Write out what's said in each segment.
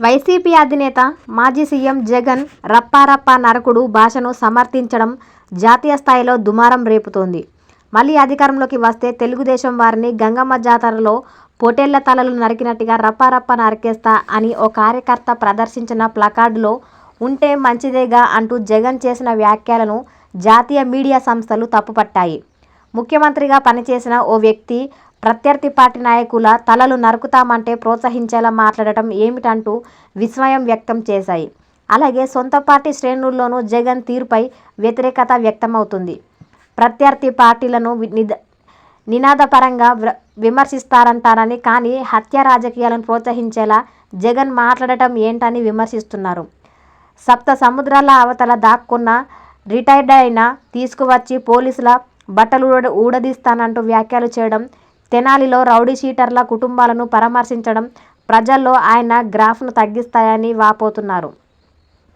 YCP అధినేత మాజీ CM Jagan రప్పారప్ప నరకుడు భాషను సమర్థించడం జాతీయ స్థాయిలో దుమారం రేపుతోంది. మళ్ళీ అధికారంలోకి వస్తే తెలుగుదేశం వారిని గంగమ్మ జాతరలో పొటేళ్ళ తలలు నరికినట్టుగా రప్పారప్ప నరికేస్తా అని ఓ కార్యకర్త ప్రదర్శించిన ప్లకార్డులో ఉంటే మంచిదేగా అంటూ జగన్ చేసిన వ్యాఖ్యలను జాతీయ మీడియా సంస్థలు తప్పుపట్టాయి. ముఖ్యమంత్రిగా పనిచేసిన ఓ వ్యక్తి ప్రత్యర్థి పార్టీ నాయకుల తలలు నరుకుతామంటే ప్రోత్సహించేలా మాట్లాడటం ఏమిటంటూ విస్మయం వ్యక్తం చేశాయి. అలాగే సొంత పార్టీ శ్రేణుల్లోనూ జగన్ తీరుపై వ్యతిరేకత వ్యక్తమవుతుంది ప్రత్యర్థి పార్టీలను నినాదపరంగా విమర్శిస్తారంటారని కానీ హత్య రాజకీయాలను ప్రోత్సహించేలా జగన్ మాట్లాడటం ఏంటని విమర్శిస్తున్నారు. సప్త సముద్రాల అవతల దాక్కున్న రిటైర్డ్ అయినా తీసుకువచ్చి పోలీసుల బట్టలు ఊడదీస్తానంటూ వ్యాఖ్యలు చేయడం, తెనాలిలో రౌడీ షీటర్ల కుటుంబాలను పరామర్శించడం ప్రజల్లో ఆయన గ్రాఫ్ను తగ్గిస్తాయని వాపోతున్నారు.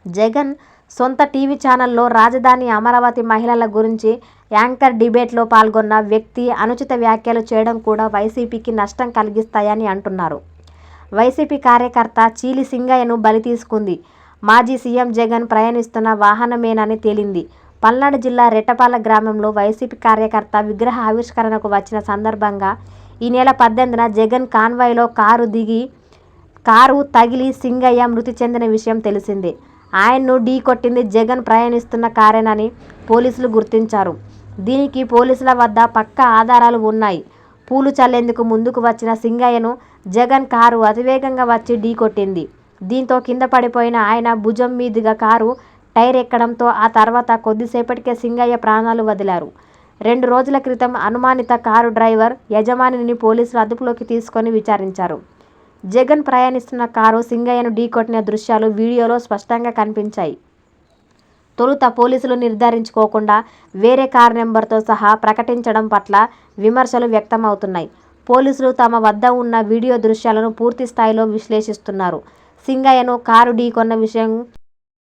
జగన్ సొంత టీవీ ఛానల్లో రాజధాని అమరావతి మహిళల గురించి యాంకర్ డిబేట్లో పాల్గొన్న వ్యక్తి అనుచిత వ్యాఖ్యలు చేయడం కూడా వైసీపీకి నష్టం కలిగిస్తాయని అంటున్నారు. వైసీపీ కార్యకర్త చీలి సింగయ్యను బలి తీసుకుంది మాజీ సీఎం జగన్ ప్రయాణిస్తున్న వాహనమేనని తేలింది. పల్నాడు జిల్లా రెట్టపాల గ్రామంలో వైసీపీ కార్యకర్త విగ్రహ ఆవిష్కరణకు వచ్చిన సందర్భంగా ఈ నెల పద్దెనిమిదిన జగన్ కాన్వాయ్లో కారు దిగి కారు తగిలి సింగయ్య మృతి చెందిన విషయం తెలిసింది ఆయన్ను ఢీకొట్టింది జగన్ ప్రయాణిస్తున్న కారేనని పోలీసులు గుర్తించారు. దీనికి పోలీసుల వద్ద పక్క ఆధారాలు ఉన్నాయి. పూలు చల్లేందుకు ముందుకు వచ్చిన సింగయ్యను జగన్ కారు అతివేగంగా వచ్చి ఢీ కొట్టింది దీంతో కింద పడిపోయిన ఆయన భుజం మీదుగా కారు టైర్ ఎక్కడంతో ఆ తర్వాత కొద్దిసేపటికే సింగయ్య ప్రాణాలు వదిలారు. రెండు రోజుల క్రితం అనుమానిత కారు డ్రైవర్, యజమానిని పోలీసులు అదుపులోకి తీసుకొని విచారించారు. జగన్ ప్రయాణిస్తున్న కారు సింగయ్యను ఢీకొట్టిన దృశ్యాలు వీడియోలో స్పష్టంగా కనిపించాయి. తొలుత పోలీసులు నిర్ధారించుకోకుండా వేరే కారు నెంబర్తో సహా ప్రకటించడం పట్ల విమర్శలు వ్యక్తమవుతున్నాయి. పోలీసులు తమ వద్ద ఉన్న వీడియో దృశ్యాలను పూర్తి స్థాయిలో విశ్లేషిస్తున్నారు. సింగయ్యను కారు ఢీకొన్న విషయం